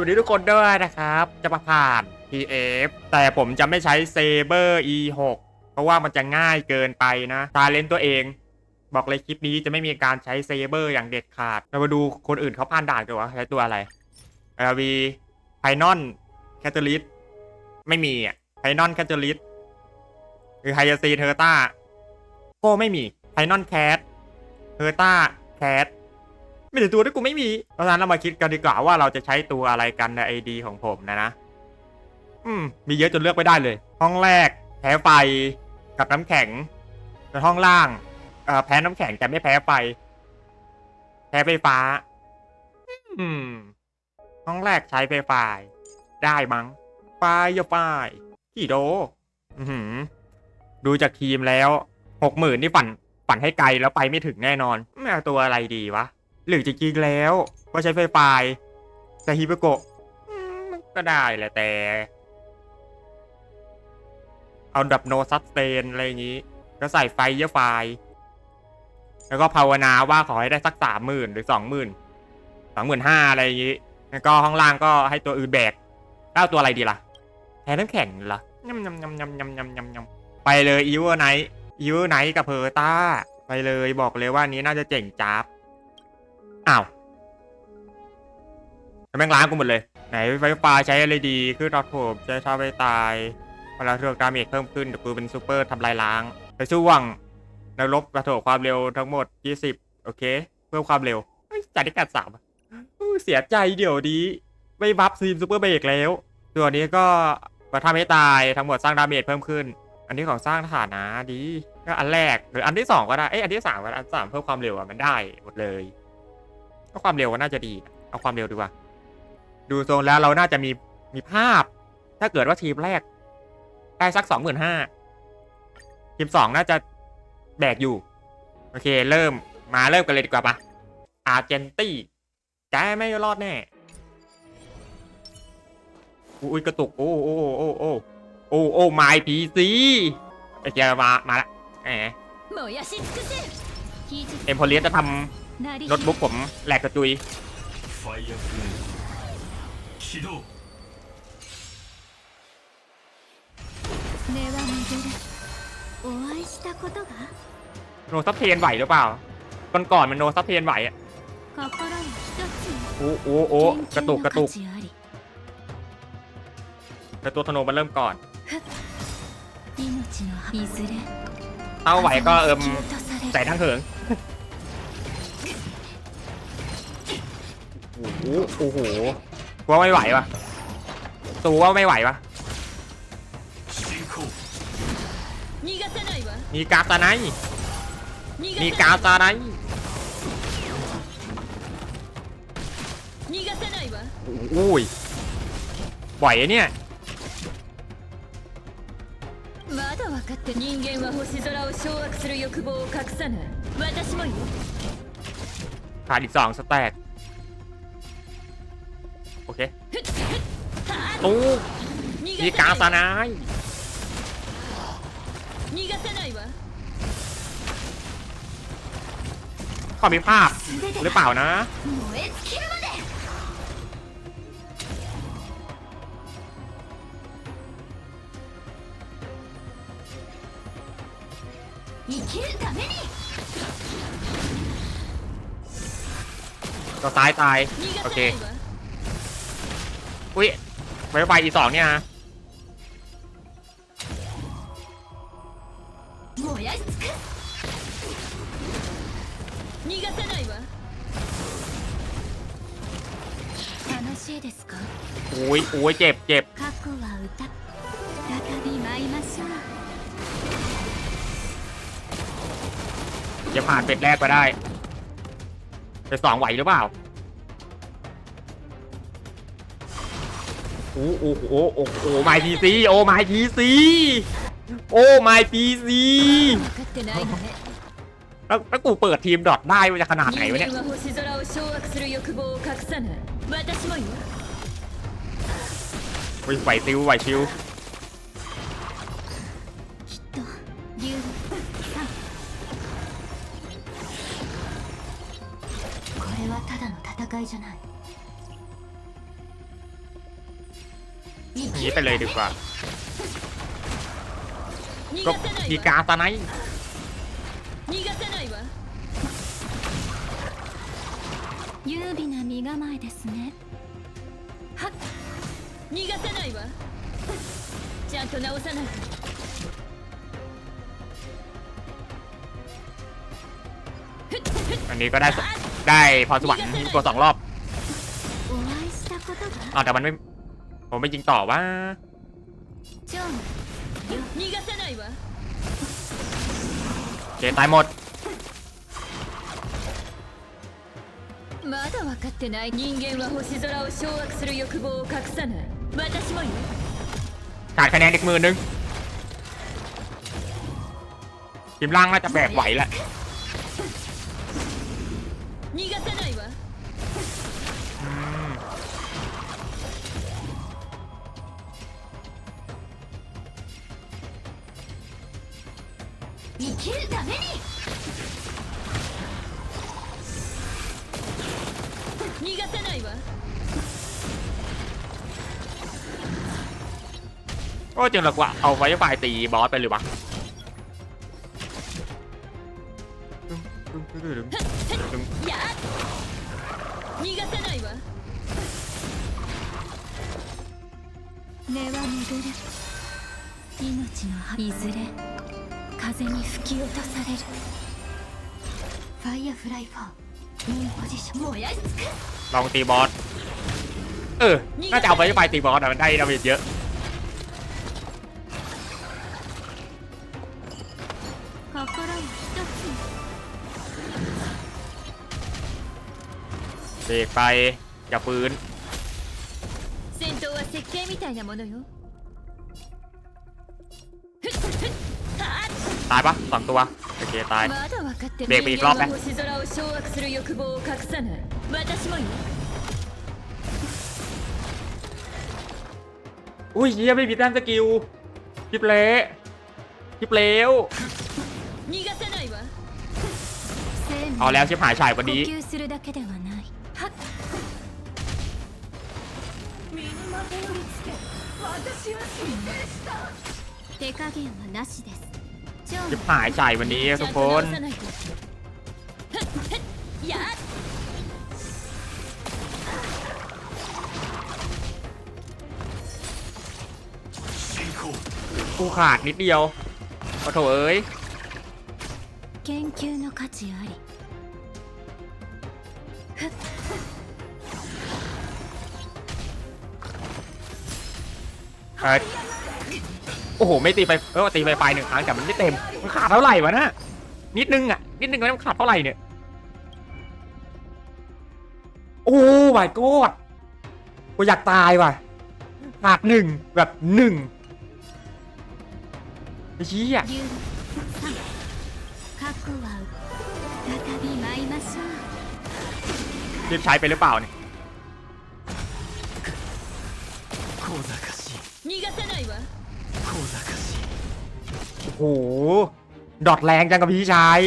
สวัสดีทุกคนด้วยนะครับ จะมาผ่าน PF แต่ผมจะไม่ใช้ Saber E6 เพราะว่ามันจะง่ายเกินไปนะตาเลนตัวเอง บอกเลยคลิปนี้จะไม่มีการใช้ Saber อย่างเด็ดขาดเรามาดูคนอื่นเขาผ่านด่านกันว่าใช้ตัวอะไรเอวีไพนอนแคทเทอริสไม่มีอะไพนอนแคทเทอริสหรือไฮยาซีเทอร์ต้าก็ไม่มีไพนอนแคทเทอร์ต้าแคท ม่ถึงตัวที่กูไม่มีเพราะฉะนั้นเรามาคิดกันดีกว่าว่าเราจะใช้ตัวอะไรกันในไอดีของผมนะนะ อืม มีเยอะจนเลือกไม่ได้เลย ห้องแรก แพ้ไฟกับน้ำแข็งแต่ห้องล่างเอ่อแพ้น้ำแข็งแต่ไม่แพ้ไฟ แพ้ไฟฟ้า อืม ห้องแรกใช้ไฟฟ้าได้มั้งไฟอย่าไฟกี่โด อือหือดูจากทีมแล้วหกหมื่นนี่ฝันฝันให้ไกลแล้วไปไม่ถึงแน่นอนไม่เอาตัวอะไรดีวะ หรือจริงๆแล้วว่าใช้ไฟไฟแต่ฮิปโกะก็ได้แหละแต่ เอาดับโนซับสเตนอะไรอย่างนี้ ก็ใส่ไฟเยอะไฟ แล้วก็ภาวนาว่าขอให้ได้สักสามหมื่นหรือสองหมื่นสองหมื่นห้าอะไรอย่างนี้ แล้วก็ห้องล่างก็ให้ตัวอื่นแบกแล้วเอาตัวอะไรดีล่ะแทนน้ำแข็งเหรอยำยำยำยำยำยำยำยำไปเลยอีเวอร์ไนท์อีเวอร์ไนท์กับเพอร์ต้า ไปเลยบอกเลยว่านี้น่าจะเจ๋งจ้าบ อ้าวแม่งล้างกูหมดเลย ไหนไฟฟ้าใช้อะไรดีขึ้นรอโถมใช้ชาไปตายเวลาเทือกดาเมจเพิ่มขึ้นแต่กูเป็นซูเปอร์ทำลายล้างไปช่วงนรบกระโถความเร็วทั้งหมด 20 โอเค เพิ่มความเร็วเฮ้ยจัดได้กัดสามเสียใจเดี๋ยวนี้ ไม่บัฟซีมซูเปอร์เบรกแล้วตัวนี้ก็มาทำให้ตายทั้งหมดสร้างดาเมจเพิ่มขึ้น อันนี้ของสร้างฐานะดี ก็อันแรกหรืออันที่สองก็ได้เอ้ยอันที่สามก็ได้อันสามเพิ่มความเร็วอะมันได้หมดเลย็ความเร็วก็น่าจะดี เอาความเร็วดีกว่า ดูทรงแล้วเราน่าจะมีมีภาพ ถ้าเกิดว่าทีมแรก ได้สักสองหมื่นห้าทีมสองน่าจะแบกอยู่ โอเค เริ่มมาเริ่มกันเลยดีกว่าปะอาร์เจนตี้แกไม่รอดแน่อุ้ยกระตุก โอ้โอ้โอ้โอ้โอ้โอ้ไม้ผีซีไอเจ้ามามาละแหมเอ็มโพเลียสจะทำ โน้ตบุ๊กผมแหลกกระจุยโนซับเทนไหวหรือเปล่าก่อนก่อนมันโนซับเทนไหวอะโอ้โอ้โอ้กระตุกกระตุกแต่ตัวธนูมันเริ่มก่อนเต้าไหวก็เอิมใส่ทั้งเถิง โอ้โหโอ้โหกูว่าไม่ไหววะตูว่าไม่ไหววะ 進行逃がさないわ มีกาตาไน 逃 มี が กา さ ตาไน 逃がさないわ โอ้ยไหวอะเนี่ย まだ分かって人間は星空を掌握する欲望を隠さない私もよ ขาดอีกสองสแต็ก โอเคตู้มีกาซานายขอมีภาพหรือเปล่านะก็ตายตาย โอเค ไฟไฟอีสองเนี่ยนะ 燃やし尽くす逃がさないわ楽しいですか โอ้ยโอ้ยเจ็บเจ็บ 過去は歌再び舞いましょう จะผ่านเป็ดแรกไปได้เป็ดสองไหวหรือเปล่า อ้โอ้โอ้โอ้โอ้ไมพีซีโอ้ไมพีซีโอ้ไมพีซี 分かってないのね แล้วแล้วกูเปิดทีมดอทได้มันจะขนาด 人 ไหนวะเนี่ย 間は星空を掌握する欲望を隠さない私もよ อุ้ยไหวซิวไหวชิว きっと竜さんこれはただの戦いじゃない อย่างนี้ไปเลยดีกว่า 逃 ก็ がさない ดี わ กาตาไน 逃がさないわ優美な身構えですねはっ逃がさないわちゃんと直さないと อันนี้ก็ได้สได้พรสวรรค์ตัวสองรอบ お会いしたことが อ้าวแต่มันไม่ ผมไม่ยิงต่อว่า ジョン逃がさないわ โอเคตายหมด まだ分かってない人間は星空を掌握する欲望を隠さない私もよ ขาดคะแนนอีกหมื่นหนึงทีมล่างน่าจะแบกไหวแหละ 逃がさない 生きるために逃がさないわ โอ้จริงหรอกว่าเอาไว้ฝ่ายตีบอสไปหรือวะ やっ逃がさないわ根は巡る命の葉いずれ 風に吹き落とされるファイアフライ4インポジション燃やし尽く ลองตีบอส เออ น่าจะเอาไว้ฝ่ายตีบอสอะมันได้ดาเมจเยอะ 心は一つに เบรกไป อย่าฟื้น 戦闘は設計みたいなものよ ตายปะสองตัวโอเคตายเบรกไปอีกรอบไหมอุ้ยเฮียไม่มีแต้มสกิลทิปเละทิปเลวเอาแล้วชิบหายฉายวันนี้手加減はなしです จะหายใจวันนี้ทุกคนกูขาดนิดเดียวขอโทษเอ้ยเฮ้ย โอ้โห ไม่ตีไปเออตีไปปลายหนึ่งครั้งแต่มันไม่เต็ม มันขาดเท่าไหร่วะนะนิดนึงอะ นิดนึงแล้วมันขาดเท่าไหร่เนี่ย โอ้ my god กูอยากตายว่ะขาดหนึ่งแบบหนึ่งไอ้เหี้ยรีบใช้ไปหรือเปล่าเนี่ย โห ดอดแรงจังกับพี่ชาย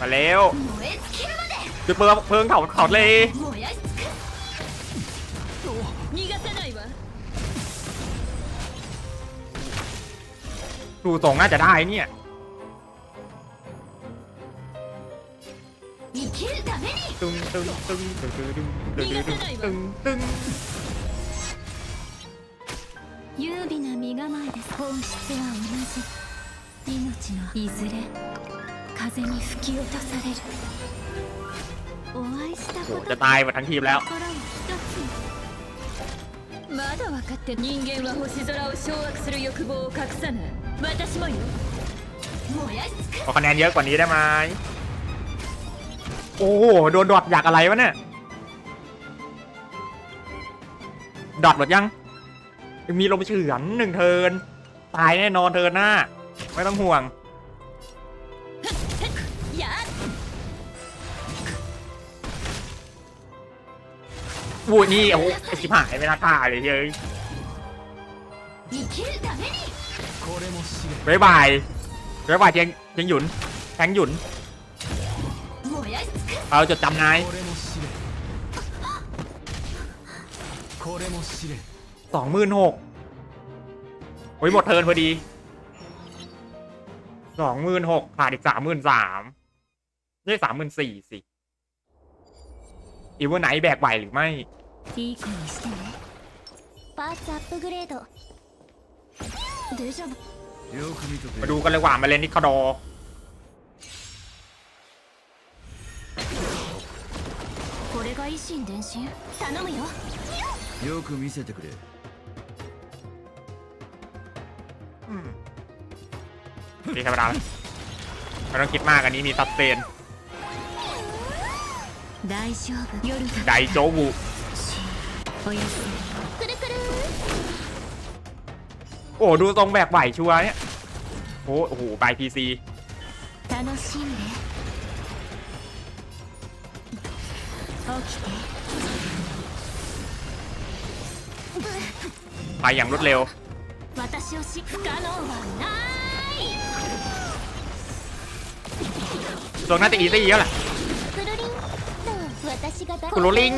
มาเร็วจุดเพิ่งเพิ่งเผาเผาเลยดูตรงน่าจะได้เนี่ย 生きるために ตึงตึงตึงตึงตึงตึงตึงตึงตึงตึง 優美な身構えです本質は同じ命のいずれ風に吹き落とされるお会いした โอ้ こ โห と จะตายหมดทั้งทีมแล้ว 心は一つにまだ分かって人間は星空を掌握する欲望を隠さない私もよ燃やし尽く ขอคะแนนเยอะกว่านี้ได้ไหมโ โอ้โหโดนดอดอยากอะไรวะเนี่ยดอดหมดยังมีลมเฉือนหนึ่งเทินตายแน่นอนเทินหน้า ไม่ต้องห่วงวูนี่โอ้สิบหายไม่น่าตายเลยเฮ้ยบ๊ายบายบ๊ายบายเจียงเจียงหยุนแทงหยุน เราจะจำนายสองหมื่นหกโอ้ยหมดเทินพอดีสองหมื่นหกขาดอีกสามหมื่นสามได้สามหมื่นสี่สิอีวอร์ไหนแบกไหวหรือไม่มาดูกันเลยว่ามาเล่นนิคโด が維新伝心頼むよよく見せてくれ นี่ธรรมดาแล้วไม่ต้องคิดมากอันนี้มีซับเซน 大丈夫夜が ไดโจวู おやすみくるくる โอ้ดูทรงแบกไหวชัวร์เนี่ยโอ้โอ้โหบายพีซี 楽しんで ไปอย่างรวดเร็ว ตัวน่าจะอีซี่เยอะแหละคุโรลิง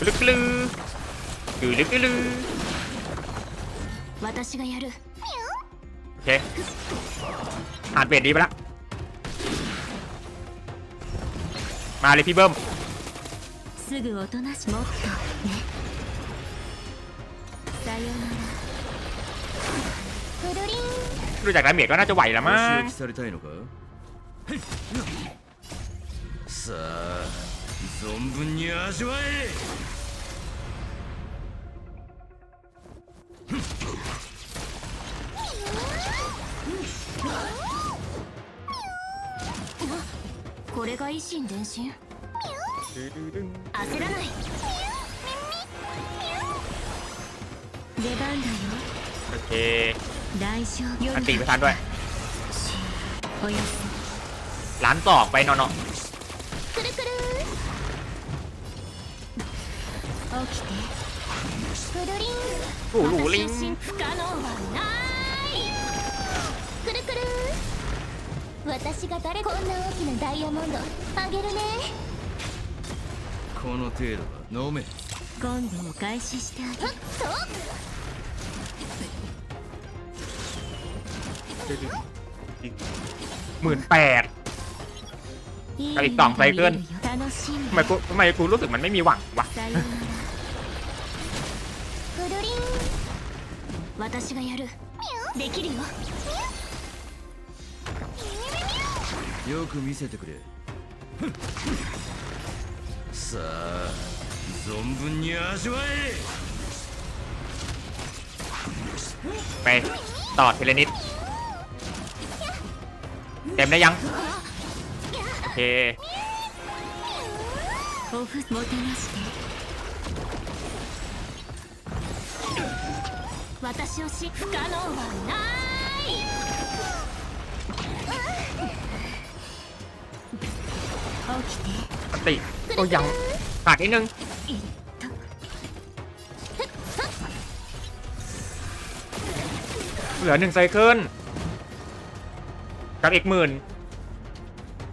กลึกกลึกกลึกกลึง 私がやる โอเคอ่านเปลี่ยนดีไปละมาเลยพี่เบิ้ม すぐおとなしもっとねさよならくるりん ดูจากดาเมจก็น่าจะไหวแล้วมั้ お ง 仕置きされたいのかさあ存分に味わえ れが維新伝心焦らない出番だよ โอเค 大丈夫夜 อันตีไปทันด้วย おやす ล้านสองไปเนาะ みくるくる起きてくるりん ๆหูหรูลิง 私を不可能はない 私が誰こんな大きなダイヤモンドあげるねこの程度は飲め今度お返ししてあげるหมื่นแปด いい กับอีกสองไซเคิล 楽しん ทำไม で กูทำไมกูรู้สึกมันไม่มีหวังวะ さよならくるりん私がやるできるよ よく見せてくれさあ存分に味わえ ไปต่อทีละนิด เต็มได้ยัง โอเค オフもてなして私をし不可能はない สติก็ยังขากนิดนึงเหลือหนึ่งไซเคิลกับอีกหมื่น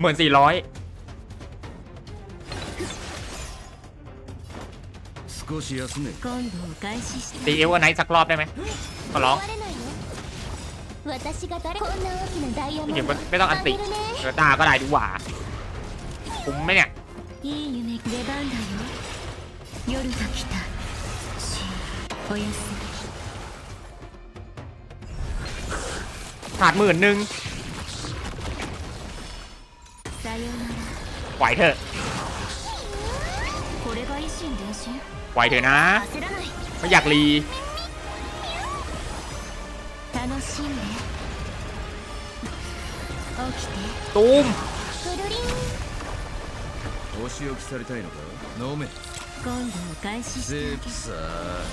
หมื่นสี่ร้อยตีเอวอันไหนสักรอบได้ไหมขอร้องไม่ต้องอันติเกตาก็ได้ดีกว่า คุ้มไหมเนี่ย いい夢出番だよ夜が来たおやすみ ขาดหมื่นหนึ่ง さよなら ไหวเถอะ これが維新伝心 ไหวเถอะนะ 焦らない ไม่อยากรี 楽しんで起きて ตูม くるりん お仕置きされたいのか飲め今度お返ししてあげるさあ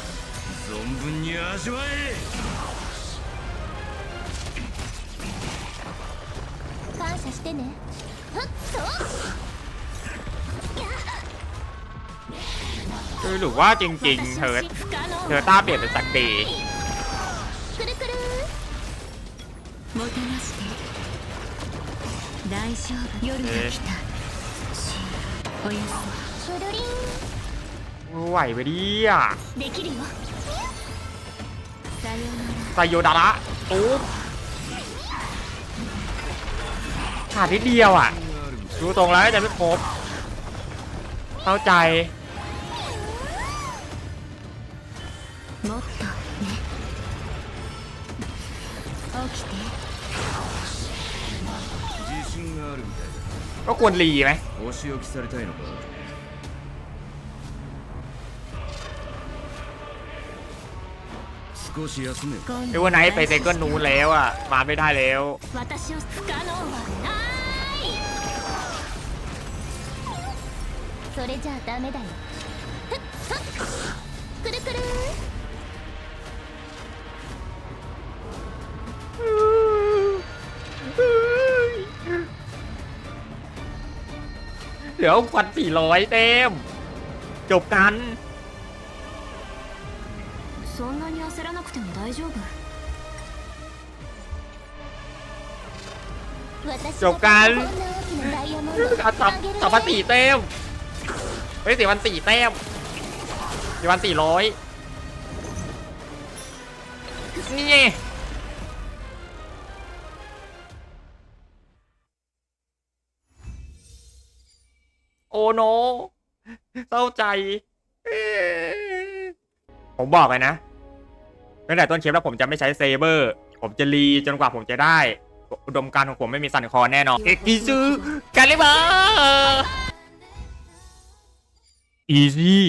存分に味わえ感謝してねふっと เออหรือว่าจริง ๆ เธอ 私不可能 เธอต้าเปลี่ยนเป็นสักดี くるくるもてなして大丈夫夜が来た おやすくるりんไหวไปดิอ่ะ できるよみさようなら ไซโยดาระตุ๊บขาดนิดเดียวอ่ะ ดูตรงแล้วจะไม่ครบ เข้าใจ もっとね起きて自信があるみたい ก็ควรรีไหม だお仕置きされたいのか少し休めよ今 เอเวอร์ไนท์ไปเซเกิลนู้นแล้วอ่ะ มาไม่ได้แล้ว 私を不可能はないそれじゃあダメだよふっふっくるくる เดี๋ยวควันสี่ร้อยเต็ม จบกัน そんなに焦らなくても大丈夫จบกัน こんな大きなダイヤモンドを เอาสับ あげる สับพันสี่เต็ม เฮ้ยสี่วันสี่เต็มสี่วันสี่ร้อยนี่ไง โอ้โนเศร้าใจเอ้ยผมบอกเลยนะตั้งแต่ต้นคลิปแล้วผมจะไม่ใช้เซเบอร์ ผมจะรีจนกว่าผมจะได้ อุดมการณ์ของผมไม่มีสั่นคลอนแน่นอนเอ็กซ์ซูกันเลยบ้าอีซี่